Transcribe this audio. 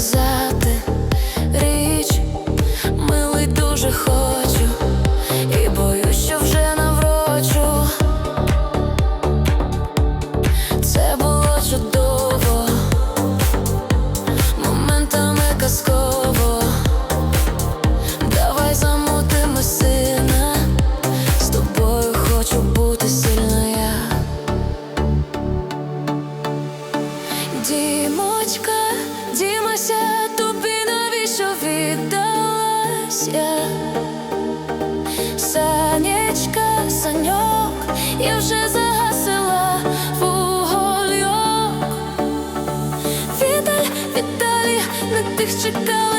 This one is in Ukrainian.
сказати річ, милий дуже хочу, і боюсь, що вже наврочу. Це було чудово, моментами казково. Давай замутимо сина, з тобою хочу бути сильна я. Дімочка я вже загасила вугольок. Віталь, Віталій, на тих чекали